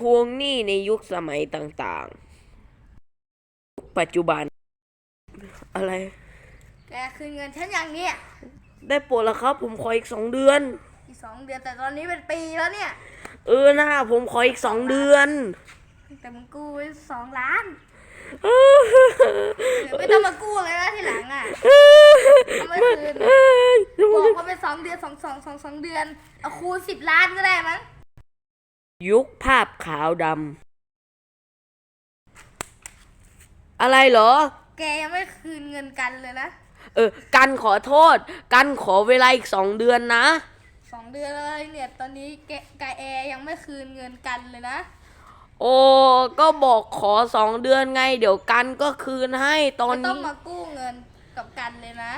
ทวงหนี้ในยุคสมัยต่างๆ ปัจจุบัน อะไร แกคืนเงินฉันอย่างเนี้ยได้โปรดแล้วครับ ผมขออีกสองเดือน อีกสองเดือนแต่ตอนนี้เป็นปีแล้วเนี่ย เออหน้าผมขออีกสองเดือน แต่มึงกู้ไว้สองล้านเดี๋ยวไม่ต้องมากู้เลยนะทีหลังอะเอาไม่คืนบอกว่าเป็นสองเดือนสองสองสองสองเดือนเอาคูณสิบล้านก็ได้มั้ง ยุคภาพขาวดำอะไรเหรอ แกยังไม่คืนเงินกันเลยนะเออ กันขอโทษ กันขอเวลาอีกสองเดือนนะ สองเดือนเลยเนี่ยตอนนี้แกกาแอร์ยังไม่คืนเงินกันเลยนะ โอ้ก็บอกขอสองเดือนไง เดี๋ยวกันก็คืนให้ตอนไม่ต้องนี้มากู้เงินกับกันเลยนะ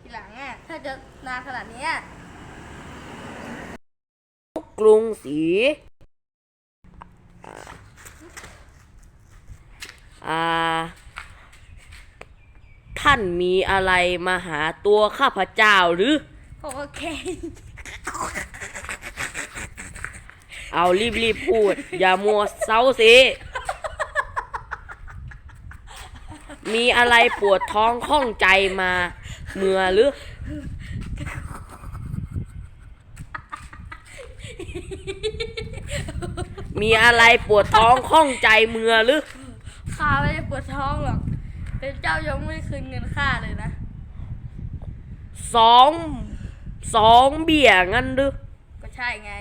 ทีหลังอะถ้าจะนานขนาดเนี้ย กรุงศรีอ่า ท่านมีอะไรมาหาตัวข้าพเจ้าหรือ โอเค เอารีบรีบๆพูด อย่ามัวเซาสิมีอะไรปวดท้องข้องใจมาเมื่อหรือ มีอะไรปวดท้องข้องใจเมื่อหรือ ข้าไม่ได้ปวดท้องหรอกแต่เจ้ายังไม่คืนเงินข้าเลยนะ สองสองเบี่ยงั้นหรือก็ใช่ไง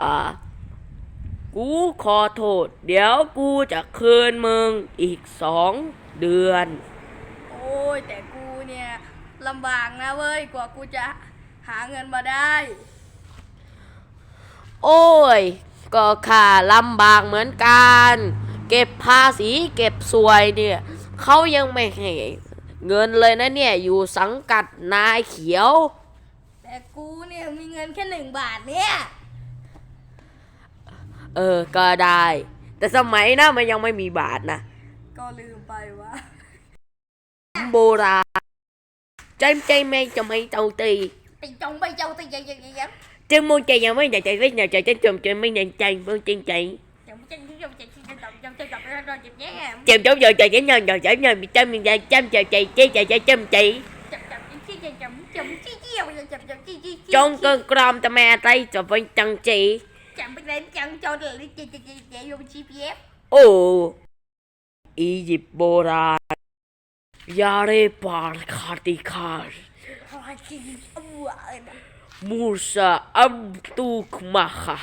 อ่า กูขอโทษ เดี๋ยวกูจะคืนมึงอีกสองเดือน โอ้ยแต่กูเนี่ยลำบากนะเว้ยกว่ากูจะหาเงินมาได้ โอ้ย ก็ค่าลำบากเหมือนกัน เก็บภาษีเก็บสวยเนี่ยเขายังไม่ให้เงินเลยนะเนี่ยอยู่สังกัดนายเขียว แต่กูเนี่ยมีเงินแค่หนึ่งบาทเนี่ย เออก็ได้ แต่สมัยนะมันยังไม่มีบาทนะก็ลืมไปว่าโบราณใจใจไม่จะไม่เจ้าตีตีจงไม่เจ้าตียังยังยังจึงมุ่งใจยังไม่ใยากใจไม่อยากใจจนจมจไม่ใยากใจมุ่งจริงใจจมจจมจ cháu giờ chạy cái nhà nhà chạy nhà bị trăm nhà trăm chạy chạy chạy chạy chạy trăm chạy จงจงจงจงจงจงจี้จี้จงจงจงจี้จี้ trong cơn crom ta mẹ tay cho phải chân chị จงไปเล่นจงจงเลยจี้จี้จี้จี้用 GPS ồ y dịp bồ ra yare par khati khar อะไรจี้อ้วน musa am tu kmaha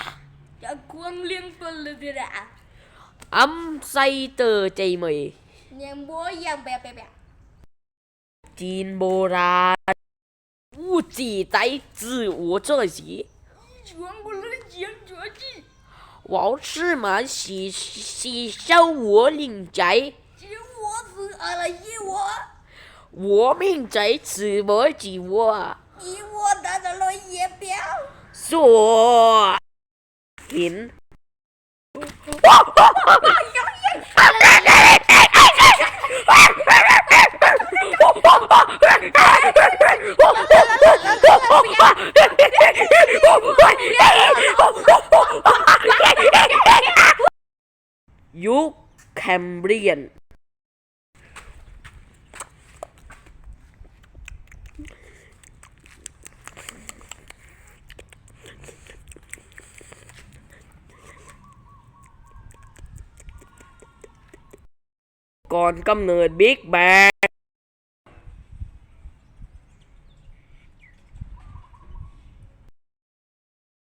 จะควงเลี้ยงตัวเ暗西的弟妹。人无人白白白。天无人，吾自在自我作息。全部人间绝技。王师们喜喜笑我领宅。我我。我命在此为己我。你我得的论也表。说。You Cambrian. Còn công người biết bà.